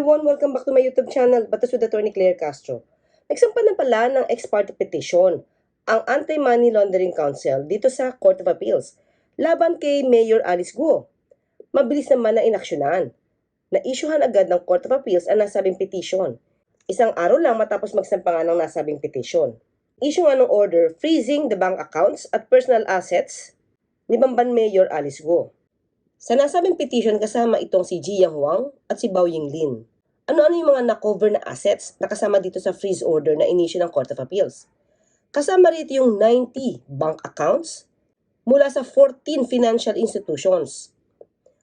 everyone! Welcome back to my YouTube channel, Batas with Attorney Claire Castro. Nagsampa na pala ng ex parte petition ang Anti-Money Laundering Council dito sa Court of Appeals laban kay Mayor Alice Guo. Mabilis naman na inaksyonan. Na-issuehan agad ng Court of Appeals ang nasabing petition. Isang araw lang matapos magsampa nga ng nasabing petition. Issue nga ng order freezing the bank accounts at personal assets ni Bamban Mayor Alice Guo. Sa nasabing petition kasama itong si Ji Yang Huang at si Bao Yinglin. Ano-ano yung mga na-cover na assets na kasama dito sa freeze order na inisyu ng Court of Appeals? Kasama rito yung 90 bank accounts mula sa 14 financial institutions.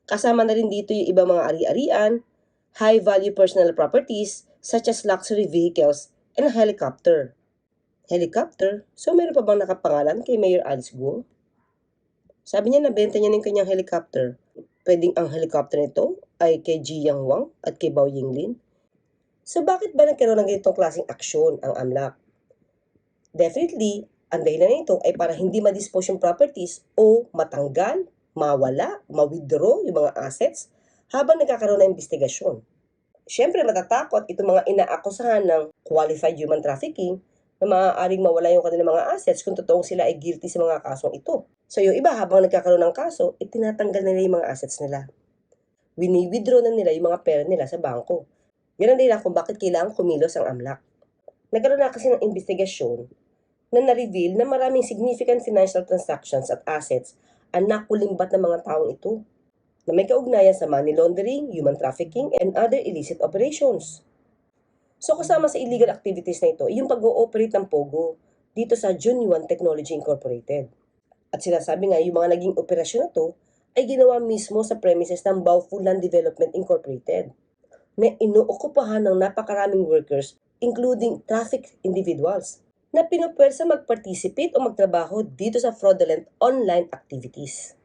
Kasama na rin dito yung ibang mga ari-arian, high-value personal properties such as luxury vehicles and helicopter. Helicopter? So meron pa bang nakapangalan kay Mayor Alice Guo? Sabi niya nabenta niya ng kanyang helicopter. Pwedeng ang helicopter nito ay kay Ji Yang Wang at kay Bao Yinglin. So bakit ba nagkaroon ng ganitong klaseng aksyon ang AMLAC? Definitely, ang dahilan nito ay para hindi ma-dispose yung properties o matanggal, mawala, ma-withdraw yung mga assets habang nagkakaroon ng investigasyon. Siyempre, matatakot itong mga inaakusahan ng qualified human trafficking na maaaring mawala yung kanilang mga assets kung totoong sila ay guilty sa mga kasong ito. So yung iba, habang nagkakaroon ng kaso, itinatanggal nila yung mga assets nila. Wini-withdraw na nila yung mga pera nila sa bangko. Yan ang dahilan kung bakit kailangan kumilos ang AMLAC. Nagkaroon na kasi ng investigasyon na na-reveal na maraming significant financial transactions at assets ang nakulimbat ng mga taong ito na may kaugnayan sa money laundering, human trafficking, and other illicit operations. So kasama sa illegal activities na ito, yung pag-ooperate ng POGO dito sa Junyuan Technology Incorporated. At sinasabi nga, yung mga naging operasyon na to ay ginawa mismo sa premises ng Baofu Land Development Incorporated na inuokupahan ng napakaraming workers including traffic individuals na pinupwersa mag-participate o magtrabaho dito sa fraudulent online activities.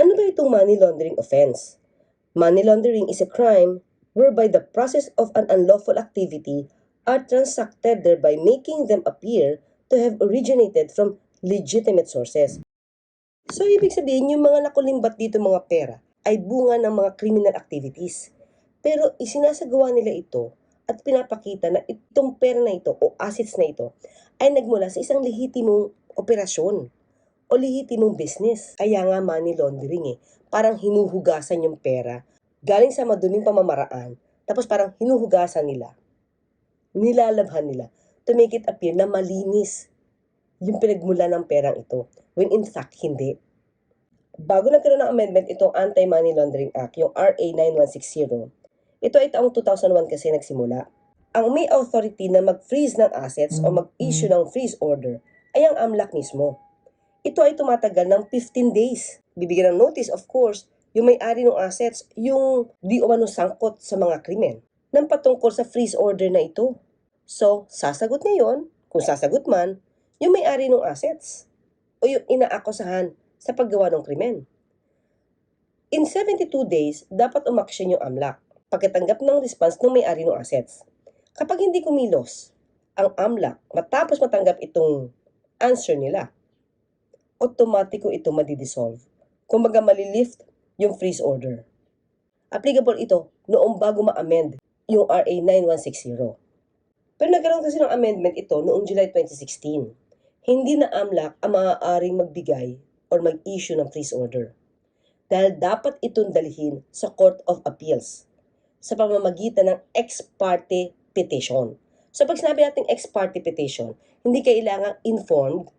Ano ba itong money laundering offense? Money laundering is a crime whereby the process of an unlawful activity are transacted thereby making them appear to have originated from legitimate sources. So, ibig sabihin, yung mga nakulimbat dito mga pera ay bunga ng mga criminal activities. Pero isinasagawa nila ito at pinapakita na itong pera na ito o assets na ito ay nagmula sa isang lehitimong operasyon o lehitimong business. Kaya nga money laundering eh. Parang hinuhugasan yung pera galing sa maduming pamamaraan tapos parang hinuhugasan nila. Nilalabhan nila to make it appear na malinis yung pinagmula ng perang ito when in fact hindi. Bago nagkaroon ng amendment itong Anti-Money Laundering Act, yung RA 9160, ito ay taong 2001 kasi nagsimula. Ang may authority na mag-freeze ng assets o mag-issue ng freeze order ay ang AMLAC mismo. Ito ay tumatagal ng 15 days. Bibigyan ng notice, of course, yung may-ari ng assets, yung di umano sangkot sa mga krimen, ng patungkol sa freeze order na ito. So, sasagot niya yon, kung sasagot man, yung may-ari ng assets o yung inaakusahan sa paggawa ng krimen. In 72 days, dapat umaksyon yung AMLAC pagkatanggap ng response ng may-ari ng assets. Kapag hindi kumilos ang AMLAC matapos matanggap itong answer nila, automatiko ito madidissolve. Kumbaga malilift yung freeze order. Applicable ito noong bago ma-amend yung RA 9160. Pero nagkaroon kasi ng amendment ito noong July 2016. Hindi na AMLAC ang maaaring magbigay or mag-issue ng freeze order. Dahil dapat itong dalhin sa Court of Appeals sa pamamagitan ng ex parte petition. So pag sinabi natin ex parte petition, hindi kailangan informed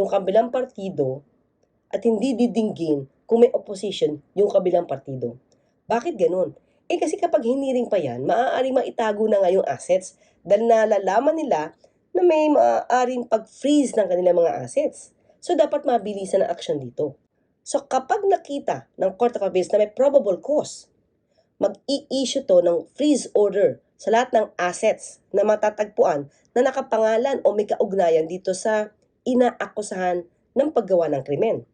yung kabilang partido at hindi didinggin kung may opposition yung kabilang partido. Bakit ganun? Eh kasi kapag hiniring pa yan, maaaring maitago na nga yung assets dahil nalalaman nila na may maaaring pag-freeze ng kanilang mga assets. So dapat mabilisan ang action dito. So kapag nakita ng Court of Appeals na may probable cause, mag-i-issue to ng freeze order sa lahat ng assets na matatagpuan na nakapangalan o may kaugnayan dito sa inaakusahan ng paggawa ng krimen.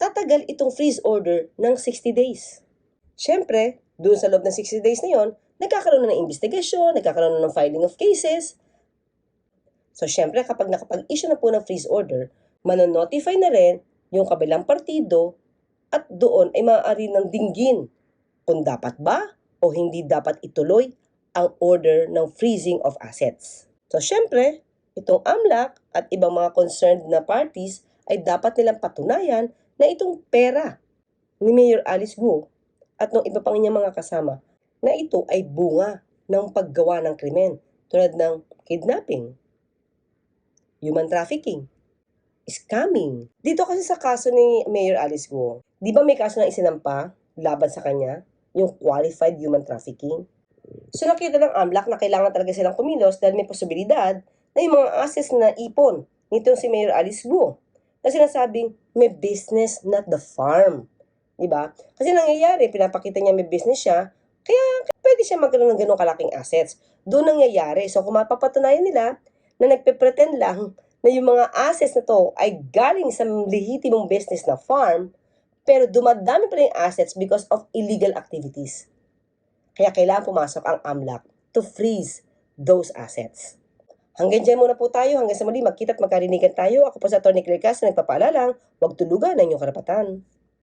Tatagal itong freeze order ng 60 days. Siyempre, doon sa loob ng 60 days na yon, nagkakaroon na ng investigasyon, nagkakaroon na ng filing of cases. So, siyempre, kapag nakapag-issue na po ng freeze order, manonotify na rin yung kabilang partido at doon ay maaari ng dinggin kung dapat ba o hindi dapat ituloy ang order ng freezing of assets. So, syempre, itong AMLAC at ibang mga concerned na parties ay dapat nilang patunayan na itong pera ni Mayor Alice Guo at ng iba pang inyang mga kasama na ito ay bunga ng paggawa ng krimen tulad ng kidnapping, human trafficking, scamming. Dito kasi sa kaso ni Mayor Alice Guo, di ba may kaso na isinampa laban sa kanya? Yung qualified human trafficking. So nakita ng AMLAC na kailangan talaga silang kumilos dahil may posibilidad na yung mga assets na ipon nitong si Mayor Alice Guo na sinasabing may business, not the farm. Di ba? Kasi nangyayari, pinapakita niya may business siya, kaya pwede siya magkaroon ng ganong kalaking assets. Doon nangyayari. So kung mapapatunayan nila na nagpe-pretend lang na yung mga assets na to ay galing sa lehitimong business na farm, pero dumadami pa rin assets because of illegal activities. Kaya kailangan pumasok ang AMLAC to freeze those assets. Hanggang dyan muna po tayo. Hanggang sa muli, magkita at magkarinigan tayo. Ako po sa Atty. Claire Castro, nagpapaalalang, huwag tulugan ang inyong karapatan.